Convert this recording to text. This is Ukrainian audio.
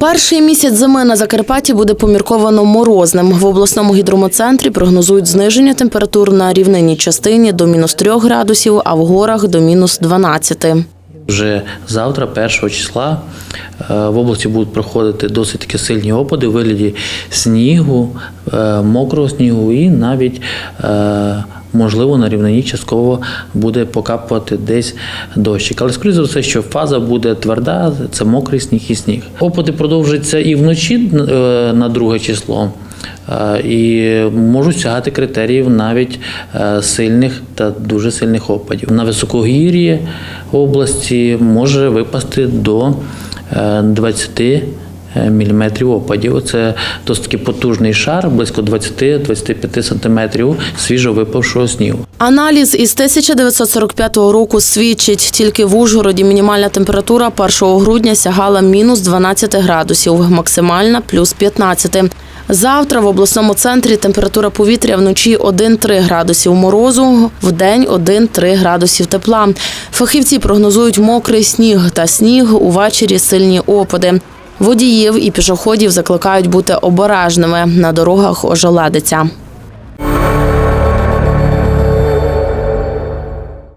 Перший місяць зими на Закарпатті буде помірковано морозним. В обласному гідромоцентрі прогнозують зниження температур на рівнинній частині до мінус 3 градусів, а в горах до мінус 12. Вже завтра, 1 числа, е, в області будуть проходити досить таки сильні опади у вигляді снігу, е, мокрого снігу і навіть е, можливо на рівнині частково буде покапувати десь дощик. Але скоріше за все, що фаза буде тверда, це мокрий сніг і сніг. Опади продовжуються і вночі е, на друге число. Е, І можуть сягати критеріїв навіть е, сильних та дуже сильних опадів. На високогір'ї області може випасти до е, 20 міліметрів опадів. Це досить потужний шар, близько 20-25 сантиметрів свіжо випавшого снігу. Аналіз із 1945 року свідчить, тільки в Ужгороді мінімальна температура 1 грудня сягала мінус 12 градусів, максимальна плюс 15. Завтра в обласному центрі температура повітря вночі 1-3 градусів морозу, вдень 1-3 градусів тепла. Фахівці прогнозують мокрий сніг та сніг увечері сильні опади. Водіїв і пішоходів закликають бути обережними. На дорогах ожеледиться.